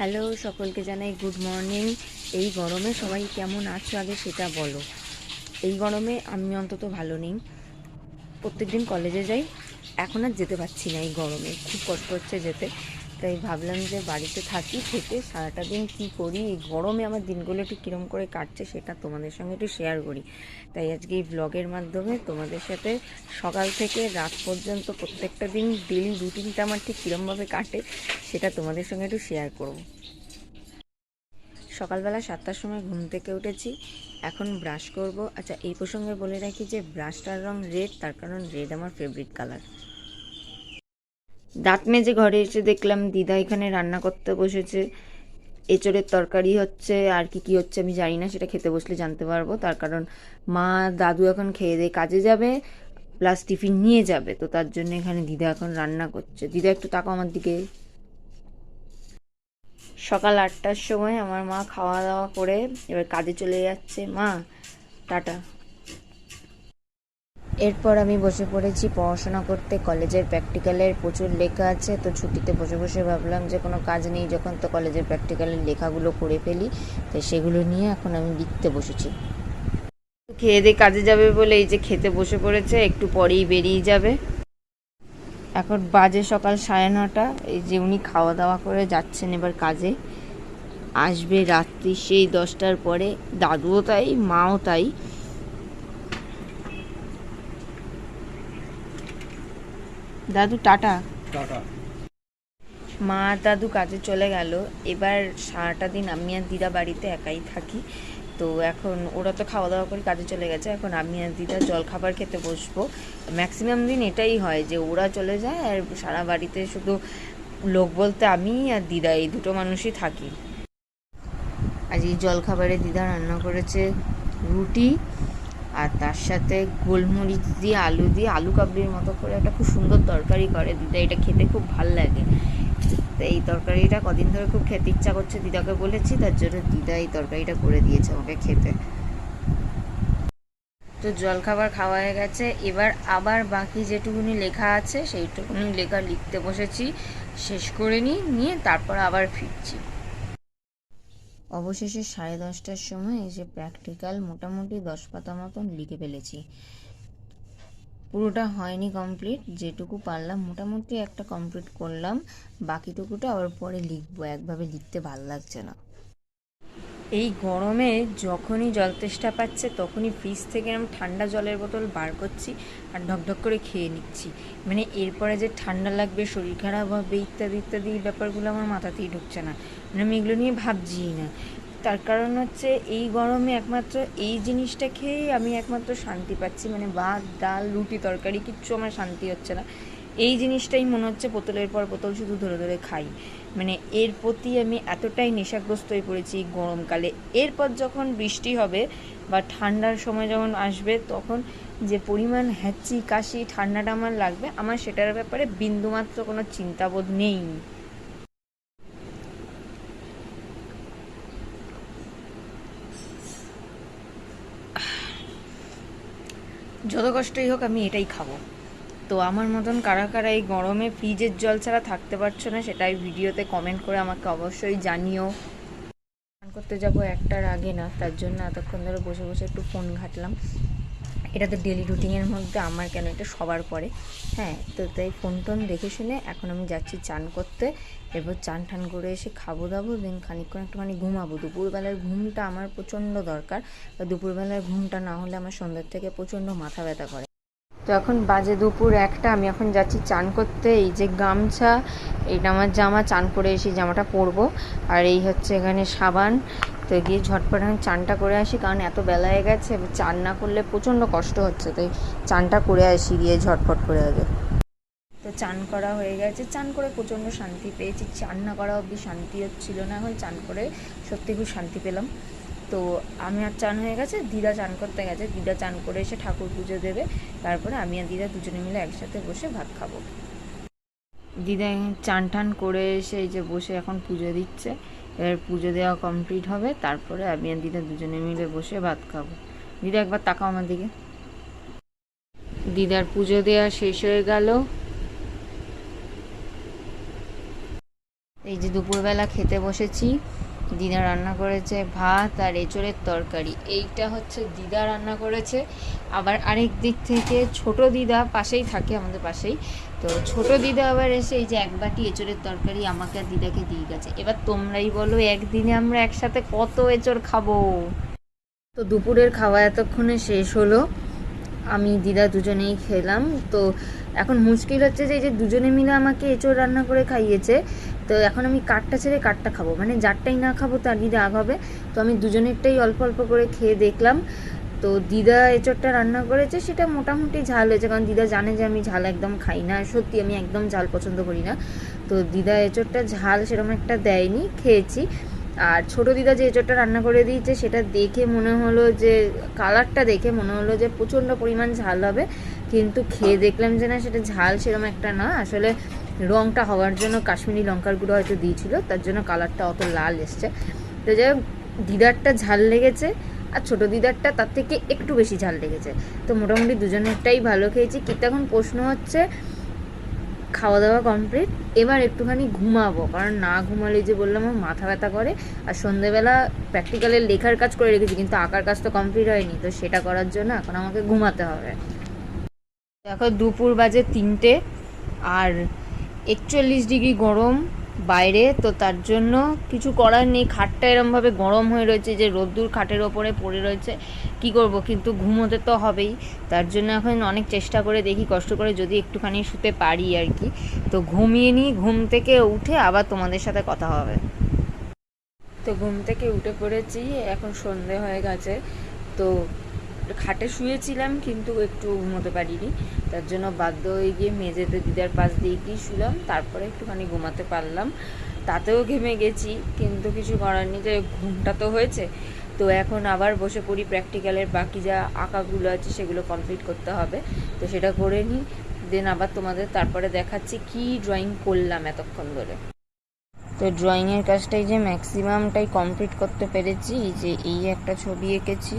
Hello, সকলকে জানাই good morning. এই গরমে সবাই কেমন আছো? আগে সেটা বলো। এই গরমে আমি অন্তত ভালো নেই। প্রত্যেকদিন কলেজে যাই, এখন আর যেতে পারছি না এই গরমে। খুব কষ্ট হচ্ছে যেতে। তাই ভাবলাম যে বাড়িতে থাকি, থেকে সারাটা দিন কী করি? এই গরমে আমার দিনগুলো একটু কীরম করে কাটছে সেটা তোমাদের সঙ্গে একটু শেয়ার করি। তাই আজকে এই ব্লগের মাধ্যমে তোমাদের সাথে সকাল থেকে রাত পর্যন্ত প্রত্যেকটা দিন ডেলি রুটিনটা আমার ঠিক কীরমভাবে কাটে, সেটা তোমাদের সঙ্গে একটু শেয়ার করব। সকালবেলা সাতটার সময় ঘুম থেকে উঠেছি। এখন ব্রাশ করব। আচ্ছা এই প্রসঙ্গে বলে রাখি যে ব্রাশটার রং রেড তার কারণ রেড আমার ফেভারিট কালার দাঁত মেজে ঘরে এসে দেখলাম দিদা এখানে রান্না করতে বসেছে। এঁচড়ের তরকারি হচ্ছে, আর কি কি হচ্ছে আমি জানি না, সেটা খেতে বসলে জানতে পারব। তার কারণ মা, দাদু এখন খেয়ে দিয়ে কাজে যাবে প্লাস টিফিন নিয়ে যাবে। তো তার জন্য এখানে দিদা এখন রান্না করছে। দিদা একটু তাকাও আমার দিকে। সকাল আটটার সময় আমার মা খাওয়া দাওয়া করে এবার কাজে চলে যাচ্ছে। মা টাটা। এরপর আমি বসে পড়েছি পড়াশোনা করতে। কলেজের প্র্যাকটিক্যালের প্রচুর লেখা আছে তো ছুটিতে বসে বসে ভাবলাম যে কোনো কাজ নেই যখন তো কলেজের প্র্যাকটিক্যালের লেখাগুলো করে ফেলি তো সেগুলো নিয়ে এখন আমি লিখতে বসেছি। খেয়ে দিয়ে কাজে যাবে বলে এই যে খেতে বসে পড়েছে একটু পরেই বেরিয়ে যাবে। এখন বাজে সকাল সাড়ে নটা এই যে উনি খাওয়া দাওয়া করে যাচ্ছেন এবার কাজে। আসবে রাত্রি সেই দশটার পরে দাদুও তাই মাও তাই। দাদু টাটা। টাটা। মা দাদু কাজে চলে গেল। এবার সারাটা দিন আমি আর দিদা বাড়িতে একাই থাকি। তো এখন ওরা তো খাওয়া দাওয়া করে কাজে চলে গেছে। এখন আমি আর দিদা জল খাবার খেতে বসবো। ম্যাক্সিমাম দিন এটাই হয় যে ওরা চলে যায় আর সারা বাড়িতে শুধু লোক বলতে আমি আর দিদা, এই দুটো মানুষই থাকি। আজ এই জলখাবারে দিদা রান্না করেছে রুটি আর তার সাথে গোলমরিচ দিয়ে, আলু দিয়ে, আলু কাবলির মতো করে একটা খুব সুন্দর তরকারি করে। দিদা এটা খেতে খুব ভালো লাগে। তো এই তরকারিটা কদিন ধরে খুব খেতে ইচ্ছা করছে, দিদাকে বলেছি, তার জন্য দিদা এই তরকারিটা করে দিয়েছে আমাকে খেতে। তো জলখাবার খাওয়া হয়ে গেছে। এবার আবার বাকি যেটুকুনি লেখা আছে, সেইটুকুনি লেখা লিখতে বসেছি। শেষ করে নিই, নিয়ে তারপর আবার ফিরছি। অবশেষে সাড়ে দশটার সময় যে প্র্যাকটিক্যাল মোটামুটি দশ পাতা মতন লিখে ফেলেছি। পুরোটা হয়নি কমপ্লিট যেটুকু পারলাম, মোটামুটি একটা কমপ্লিট করলাম। বাকিটুকুটা আবার পরে লিখব, একভাবে লিখতে ভালো লাগছে না। এই গরমে যখনই জল তেষ্টা পাচ্ছে, তখনই ফ্রিজ থেকে আমি ঠান্ডা জলের বোতল বার করছি আর ঢকঢক করে খেয়ে নিচ্ছি। মানে এরপরে যে ঠান্ডা লাগবে, শরীর খারাপ হবে, ইত্যাদি ইত্যাদি ব্যাপারগুলো আমার মাথাতেই ঢুকছে না। মানে আমি এগুলো নিয়ে ভাবছিই না। তার কারণ হচ্ছে এই গরমে একমাত্র এই জিনিসটা খেয়েই আমি একমাত্র শান্তি পাচ্ছি। মানে ভাত, ডাল, রুটি, তরকারি, কিচ্ছু আমার শান্তি হচ্ছে না। এই জিনিসটাই মনে হচ্ছে বোতলের পর বোতল শুধু ধরে ধরে খাই। মানে এর প্রতি আমি এতটাই নেশাগ্রস্ত হয়ে পড়েছি গরমকালে। এরপর যখন বৃষ্টি হবে বা ঠান্ডার সময় যখন আসবে, তখন যে পরিমাণ হ্যাচি কাশি, ঠান্ডাটা আমার লাগবে, আমার সেটার ব্যাপারে বিন্দুমাত্র কোনো চিন্তাবোধ নেই। যত কষ্টই হোক আমি এটাই খাব। তো আমার মতন কারা কারা এই গরমে ফ্রিজের জল ছাড়া থাকতে পারছ না, সেটাই ভিডিওতে কমেন্ট করে আমাকে অবশ্যই জানিও। করতে যাব একটার আগে না, তার জন্য এতক্ষণ ধরে বসে বসে একটু ফোন ঘাটলাম। এটা তো ডেলি রুটিনের মধ্যে আমার কেন এটা সবার পরে। হ্যাঁ তো তাই ফোন টোন দেখে শুনে এখন আমি যাচ্ছি চান করতে। এরপর চান টান করে এসে খাব দাবো দেন খানিকক্ষণ একটুখানি ঘুমাবো। দুপুরবেলার ঘুমটা আমার প্রচণ্ড দরকার। দুপুরবেলার ঘুমটা না হলে আমার সন্ধ্যের থেকে প্রচণ্ড মাথা ব্যথা করে। তো এখন বাজে দুপুর একটা, আমি এখন যাচ্ছি চান করতে। এই যে গামছা, এইটা আমার জামা, চান করে এসে জামাটা পরবো। আর এই হচ্ছে এখানে সাবান। তো গিয়ে ঝটপট আমি চানটা করে আসি, কারণ এত বেলা হয়ে গেছে, চান না করলে প্রচণ্ড কষ্ট হচ্ছে। তাই চানটা করে আসি, গিয়ে ঝটপট করে আগে। তো চান করা হয়ে গেছে। চান করে প্রচণ্ড শান্তি পেয়েছি। চান না করা অবধি শান্তি হচ্ছিল না এখন। চান করে সত্যি খুব শান্তি পেলাম। তো আমি আর চান হয়ে গেছে, দিদা চান করতে গেছে, দিদা চান করে এসে ঠাকুর পুজো দেবে। তারপরে আমি আর দিদা দুজনে মিলে একসাথে বসে ভাত খাব। দিদা চান টান করে এসে এই যে বসে এখন পুজো দিচ্ছে, এবার পুজো দেওয়া কমপ্লিট হবে, তারপরে আমি আর দিদা দুজনে মিলে বসে ভাত খাব। দিদা, একবার তাকাও আমার দিকে। দিদার পুজো দেওয়া শেষ হয়ে গেল। এই যে দুপুরবেলা খেতে বসেছি। দিদা রান্না করেছে ভাত আর এঁচড়ের তরকারি। এইটা হচ্ছে দিদা রান্না করেছে। আবার আরেক দিক থেকে ছোট দিদা পাশেই থাকে আমাদের পাশেই। তো ছোট দিদা আবার এসে এই যে এক বাটি এঁচড়ের তরকারি আমাকে আর দিদাকে দিয়ে গেছে। এবার তোমরাই বলো, একদিনে আমরা একসাথে কত এঁচড় খাব? তো দুপুরের খাওয়া এতক্ষণে শেষ হলো। আমি, দিদা দুজনেই খেলাম। তো এখন মুশকিল হচ্ছে যে এই যে দুজনে মিলে আমাকে এঁচড় রান্না করে খাইয়েছে। তো এখন আমি কাঠটা ছেড়ে কাঠটা খাব। মানে যারটাই না খাব তারই আগ হবে। তো আমি দুজনেরটাই অল্প অল্প করে খেয়ে দেখলাম। তো দিদা এঁচড়টা রান্না করেছে, সেটা মোটামুটি ঝাল হয়েছে। কারণ দিদা জানে যে আমি ঝাল একদম খাই না। সত্যি আমি একদম ঝাল পছন্দ করি না। তো দিদা এঁচড়টা ঝাল সেরকম একটা দেয়নি, খেয়েছি। আর ছোট দিদা যে এঁচড়টা রান্না করে দিয়েছে, সেটা দেখে মনে হলো যে, কালারটা দেখে মনে হলো যে প্রচণ্ড পরিমাণ ঝাল হবে। কিন্তু খেয়ে দেখলাম যে না, সেটা ঝাল সেরকম একটা না। আসলে রঙটা হওয়ার জন্য কাশ্মীরি লঙ্কার গুঁড়ো হয়তো দিয়েছিল, তার জন্য কালারটা অত লাল এসছে। তো যাই হোক, দিদারটা ঝাল লেগেছে, আর ছোট দিদারটা তার থেকে একটু বেশি ঝাল লেগেছে। তো মোটামুটি দুজনেরটাই ভালো খেয়েছি। কিন্তু এখন প্রশ্ন হচ্ছে খাওয়া দাওয়া কমপ্লিট এবার একটুখানি ঘুমাবো। কারণ না ঘুমালে যে বললাম, আমার মাথা ব্যথা করে। আর সন্ধেবেলা প্র্যাকটিক্যালের লেখার কাজ করে রেখেছি, কিন্তু আঁকার কাজ তো কমপ্লিট হয়নি। তো সেটা করার জন্য এখন আমাকে ঘুমাতে হবে। দেখো, দুপুর বাজে তিনটে, আর একচল্লিশ ডিগ্রি গরম বাইরে, তো তার জন্য কিছু করার নেই। খাটটা এরমভাবে গরম হয়ে রয়েছে যে রোদ্দুর খাটের ওপরে পড়ে রয়েছে। কি করব? কিন্তু ঘুমোতে তো হবেই। তার জন্য এখন অনেক চেষ্টা করে দেখি, কষ্ট করে যদি একটুখানি শুতে পারি আর কি। তো ঘুমিয়ে নিই, ঘুম থেকে উঠে আবার তোমাদের সাথে কথা হবে। তো ঘুম থেকে উঠে পড়েছি, এখন সন্ধে হয়ে গেছে। তো খাটে শুয়েছিলাম, কিন্তু একটু ঘুমোতে পারিনি। তার জন্য বাধ্য হয়ে গিয়ে মেঝেতে দিদার পাশ দিয়ে গিয়ে শুলাম, তারপরে একটুখানি ঘুমাতে পারলাম। তাতেও ঘেমে গেছি, কিন্তু কিছু করার নেই। যে ঘুমটা তো হয়েছে। তো এখন আবার বসে পড়ি প্র্যাকটিক্যালের বাকি যা আঁকাগুলো আছে, সেগুলো কমপ্লিট করতে হবে। তো সেটা করে নিই। দেন আবার তোমাদের তারপরে দেখাচ্ছি কি ড্রয়িং করলাম এতক্ষণ ধরে। তো ড্রয়িংয়ের কাজটাই যে ম্যাক্সিমামটাই কমপ্লিট করতে পেরেছি, যে এই একটা ছবি এঁকেছি।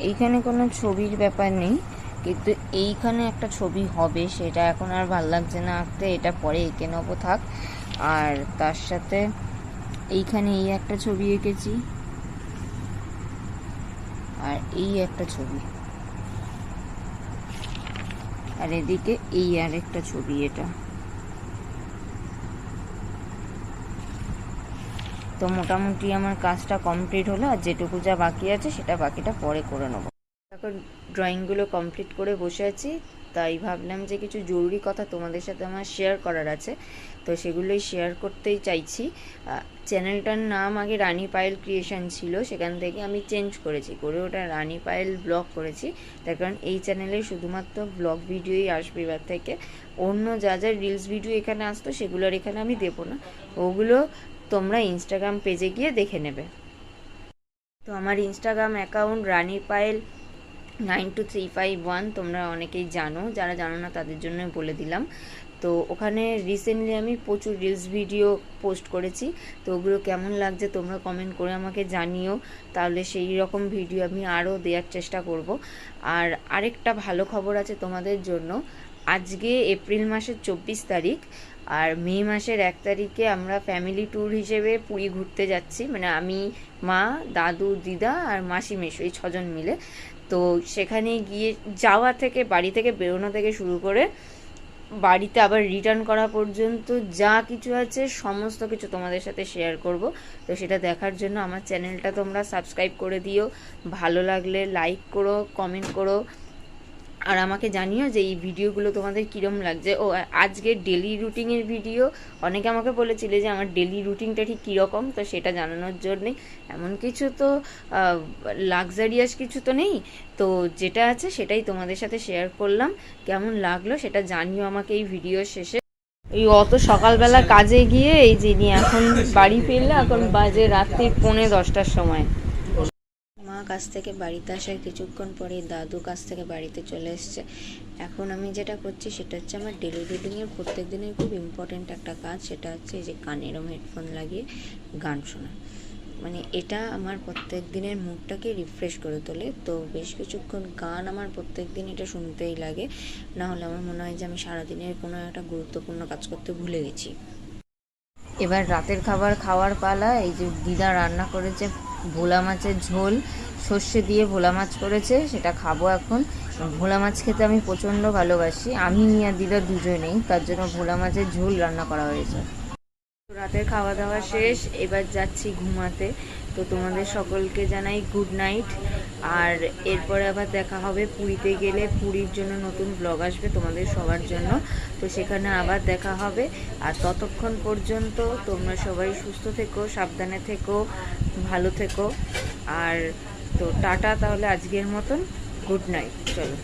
এইখানে কোনো ছবির ব্যাপার নেই, কিন্তু এইখানে একটা ছবি হবে, সেটা এখন আর ভালো লাগছে না আঁকতে, এটা পরে এঁকে নেব থাক। আর তার সাথে এইখানে এই একটা ছবি এঁকেছি। আর এই একটা ছবি। আর এদিকে এই আর একটা ছবি এটা। তো মোটামুটি আমার কাজটা কমপ্লিট হলো আর যেটুকু যা বাকি আছে সেটা বাকিটা পরে করে নেব। এখন ড্রয়িংগুলো কমপ্লিট করে বসে আছি, তাই ভাবলাম যে কিছু জরুরি কথা তোমাদের সাথে আমার শেয়ার করার আছে, তো সেগুলোই শেয়ার করতেই চাইছি। চ্যানেলটার নাম আগে রানী পায়েল ক্রিয়েশন ছিল, সেখান থেকে আমি চেঞ্জ করেছি, করে ওটা রানী পায়েল ব্লগ করেছি। তার কারণ এই চ্যানেলে শুধুমাত্র ব্লগ ভিডিওই আসবে এবার থেকে, অন্য যা যা রিলস ভিডিও এখানে আসতো সেগুলোর এখানে আমি দেবো না। ওগুলো তোমরা ইনস্টাগ্রাম পেজে গিয়ে দেখে নেবে। তো আমার Instagram account Rani Payel nine two three five one তোমরা অনেকেই জানো, যারা জানো না তাদের জন্য বলে দিলাম। তো ওখানে রিসেন্টলি আমি প্রচুর রিলস ভিডিও পোস্ট করেছি, তো ওগুলো কেমন লাগছে তোমরা কমেন্ট করে আমাকে জানিও, তাহলে সেই রকম ভিডিও আমি আরও দেওয়ার চেষ্টা করব। আর আরেকটা ভালো খবর আছে তোমাদের জন্য, আজকে এপ্রিল মাসের চব্বিশ তারিখ আর মে মাসের এক তারিখে আমরা ফ্যামিলি ট্যুর হিসেবে পুরী ঘুরতে যাচ্ছি। মানে আমি, মা, দাদু, দিদা আর মাসি মেশো এই ছজন মিলে। তো সেখানে গিয়ে যাওয়া থেকে, বাড়ি থেকে বেরোনো থেকে শুরু করে বাড়িতে আবার রিটার্ন করা পর্যন্ত যা কিছু আছে সমস্ত কিছু তোমাদের সাথে শেয়ার করব। তো সেটা দেখার জন্য আমার চ্যানেলটা তোমরা সাবস্ক্রাইব করে দিও। ভালো লাগলে লাইক করো কমেন্ট করো। আর আমাকে জানিও যে এই ভিডিওগুলো তোমাদের কীরম লাগছে। ও, আজকে ডেলি রুটিনের ভিডিও অনেকে আমাকে বলেছিলে যে আমার ডেলি রুটিনটা ঠিক কীরকম, তো সেটা জানানোর জন্যে। এমন কিছু তো লাক্সারিয়াস কিছু তো নেই। তো যেটা আছে সেটাই তোমাদের সাথে শেয়ার করলাম। কেমন লাগল সেটা জানিও আমাকে এই ভিডিও শেষে। এই অত সকালবেলা কাজে গিয়ে এই যে এখন বাড়ি ফিরলে, এখন বাজে রাত্রি পৌনে দশটার সময়। কাছ থেকে বাড়িতে আসার কিছুক্ষণ পরে দাদু কাছ থেকে বাড়িতে চলে এসছে। এখন আমি যেটা করছি সেটা হচ্ছে আমার ডেলি রুটিনের প্রত্যেক দিনের খুব ইম্পর্ট্যান্ট একটা কাজ, সেটা হচ্ছে যে কানে এরম হেডফোন লাগিয়ে গান শোনা। মানে এটা আমার প্রত্যেক দিনের মুডটাকে রিফ্রেশ করে তোলে। তো বেশ কিছুক্ষণ গান আমার প্রত্যেক দিন এটা শুনতেই লাগে। না হলে আমার মনে হয় যে আমি সারাদিনের কোনো একটা গুরুত্বপূর্ণ কাজ করতে ভুলে গেছি। এবার রাতের খাবার খাওয়ার পালা, এই যে দিদা রান্না করেছে ভোলা মাছের ঝোল সর্ষে দিয়ে ভোলা মাছ করেছে, সেটা খাব এখন। ভোলা মাছ খেতে আমি প্রচণ্ড ভালোবাসি। আমি আর দিদা দুজনেই, তার জন্য ভোলা মাছের ঝোল রান্না করা হয়েছে। রাতের খাওয়া দাওয়া শেষ, এবার যাচ্ছি ঘুমাতে। তো তোমাদের সকলকে জানাই গুড নাইট আর এরপরে আবার দেখা হবে পুরীতে গেলে। পুরীর জন্য নতুন ব্লগ আসবে তোমাদের সবার জন্য। তো সেখানে আবার দেখা হবে। আর ততক্ষণ পর্যন্ত তোমরা সবাই সুস্থ থেকো, সাবধানে থেকো, ভালো থেকো। আর তো টাটা তাহলে আজকের মতন গুড নাইট চলো।